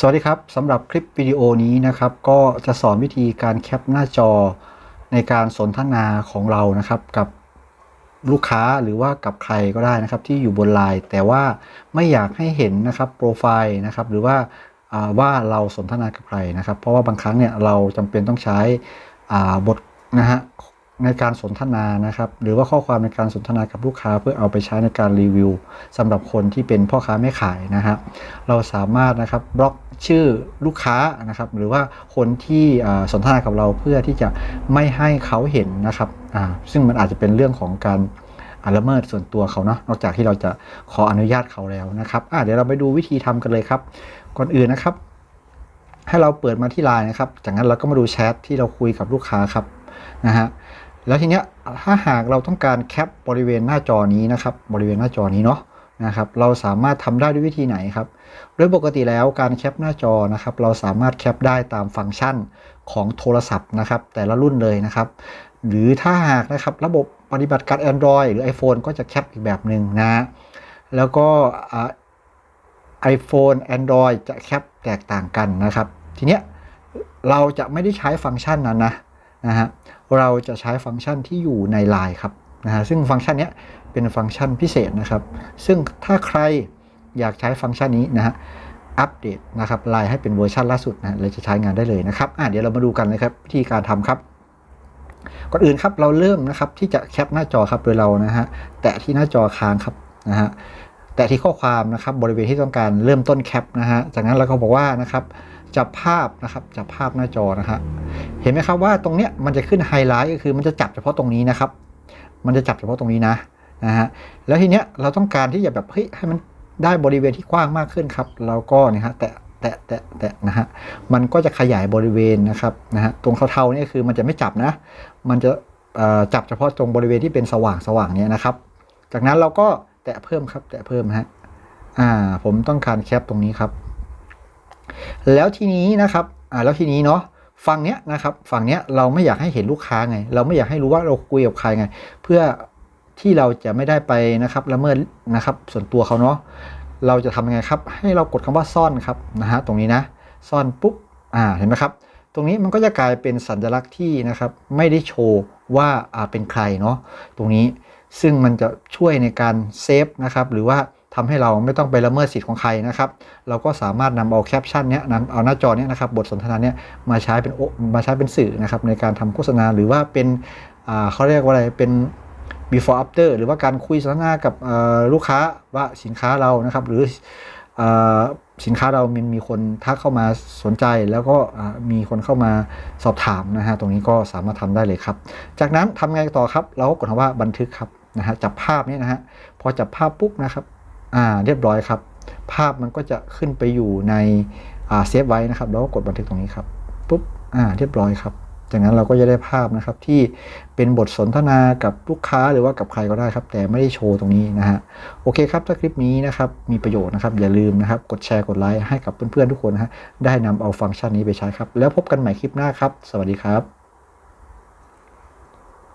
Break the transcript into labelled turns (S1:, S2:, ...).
S1: สวัสดีครับสำหรับคลิปวิดีโอนี้นะครับ ก็จะสอนวิธีการแคปหน้าจอในการสนทนาของเรานะครับ กับลูกค้าหรือว่ากับใครก็ได้นะครับ ที่อยู่บนไลน์แต่ว่าไม่อยากให้เห็นนะครับโปรไฟล์นะครับ หรือว่าว่าเราสนทนากับใครนะครับ เพราะว่าบางครั้งเนี่ยเราจำเป็นต้องใช้บทนะฮะในการสนทนานะครับ หรือว่าข้อความในการสนทนากับลูกค้า เพื่อเอาไปใช้ในการรีวิวสำหรับคนที่เป็นพ่อค้าแม่ขายนะฮะเราสามารถนะครับบล็อก ชื่อลูกค้านะครับหรือว่าคนที่อ่าสนทนากับเราเพื่อที่จะไม่ให้เขาเห็นนะครับซึ่งมันอาจจะเป็นเรื่องของการอละเมิดส่วนตัวเขาเนาะนอกจากที่เราจะขออนุญาตเขาแล้วนะครับเดี๋ยวเราไปดูวิธีทำกันเลยครับ ก่อนอื่นนะครับ ให้เราเปิดมาที่ไลน์นะครับ จากนั้นเราก็มาดูแชทที่เราคุยกับลูกค้าครับนะฮะแล้วทีเนี้ยถ้าหากเราต้องการแคปบริเวณหน้าจอนี้นะครับ บริเวณหน้าจอนี้เนาะ นะครับเราสามารถทำได้ด้วยวิธีไหนครับ โดยปกติแล้วการแคปหน้าจอนะครับ เราสามารถแคปได้ตามฟังก์ชันของโทรศัพท์นะครับ แต่ละรุ่นเลยนะครับ หรือถ้าหากนะครับระบบปฏิบัติการ Android หรือ iPhone ก็จะแคปอีกแบบหนึ่งนะแล้วก็ไอ่า iPhone Android จะแคปแตกต่างกันนะครับ ทีเนี้ยเราจะไม่ได้ใช้ฟังก์ชันนั้นนะนะฮะเราจะใช้ฟังก์ชันที่อยู่ใน Line ครับนะฮะซึ่งฟังก์ชันเนี้ย เป็นฟังก์ชันพิเศษนะครับ ซึ่งถ้าใครอยากใช้ฟังก์ชันนี้นะฮะอัปเดตนะครับไลน์ให้เป็นเวอร์ชันล่าสุดนะเลยจะใช้งานได้เลยนะครับอะเดี๋ยวเรามาดูกันเลยครับวิธีการทำครับก่อนอื่นครับเราเริ่มนะครับที่จะแคปหน้าจอครับโดยเรานะฮะแตะที่หน้าจอค้างครับนะฮะแต่ที่ข้อความนะครับบริเวณที่ต้องการเริ่มต้นแคปนะฮะจากนั้นเราก็บอกว่านะครับจับภาพนะครับจับภาพหน้าจอนะฮะเห็นไหมครับว่าตรงเนี้ยมันจะขึ้นไฮไลท์ก็คือมันจะจับเฉพาะตรงนี้นะครับ มันจะจับเฉพาะตรงนี้นะ นะฮะแล้วทีเนี้ยเราต้องการที่จะแบบเฮ้ยให้มันได้บริเวณที่กว้างมากขึ้นครับ เราก็เนี่ยฮะแตะแตะแตะแตะนะฮะ มันก็จะขยายบริเวณนะครับนะฮะ ตรงเทาๆเนี่คือมันจะไม่จับนะ มันจะจับเฉพาะตรงบริเวณที่เป็นสว่างสว่างเนี่ยนะครับ จากนั้นเราก็แตะเพิ่มครับ แตะเพิ่มฮะ อ่า ผมต้องการแคปตรงนี้ครับ แล้วทีนี้นะครับ อ่า แล้วทีนี้เนาะ ฝั่งเนี้ยนะครับ ฝั่งเนี้ยเราไม่อยากให้เห็นลูกค้าไง เราไม่อยากให้รู้ว่าเราคุยกับใครไง เพื่อ ที่เราจะไม่ได้ไปนะครับละเมิดนะครับ ส่วนตัวเขาเนาะเราจะทำยังไงครับ ให้เรากดคำว่าซ่อนครับนะฮะตรงนี้นะซ่อนปุ๊บอ่าเห็นไหมครับ ตรงนี้มันก็จะกลายเป็นสัญลักษณ์ที่นะครับ ไม่ได้โชว์ว่าอ่าเป็นใครเนาะตรงนี้ซึ่งมันจะช่วยในการเซฟนะครับหรือว่าทำให้เราไม่ต้องไปละเมิดสิทธิ์ของใครนะครับ เราก็สามารถนำเอาแคปชั่นเนี้ยนำเอาหน้าจอเนี้ยนะครับ บทสนทนาเนี้ยมาใช้เป็นโอมาใช้เป็นสื่อนะครับในการทำโฆษณาหรือว่าเป็นอ่าเขาเรียกว่าอะไรเป็น before after หรือว่าการคุยสนทนากับลูกค้าว่าสินค้าเรานะครับ หรืออสินค้าเรามันมีคนทักเข้ามาสนใจ แล้วก็มีคนเข้ามาสอบถามนะฮะตรงนี้ก็สามารถทำได้เลยครับ จากนั้นทำไงต่อครับ เราก็กดคำว่าบันทึกครับนะฮะจับภาพนี้นะฮะพอจับภาพปุ๊บนะครับอ่าเรียบร้อยครับ ภาพมันก็จะขึ้นไปอยู่ในเซฟไว้นะครับ แล้วก็กดบันทึกตรงนี้ครับปุ๊บอ่าเรียบร้อยครับ จากนั้นเราก็จะได้ภาพนะครับที่เป็นบทสนทนากับลูกค้าหรือว่ากับใครก็ได้ครับ แต่ไม่ได้โชว์ตรงนี้นะฮะโอเคครับถ้าคลิปนี้นะครับมีประโยชน์นะครับอย่าลืมนะครับกดแชร์กดไลค์ให้กับเพื่อนๆทุกคนนะฮะได้นำเอาฟังก์ชันนี้ไปใช้ครับ แล้วพบกันใหม่คลิปหน้าครับ สวัสดีครับ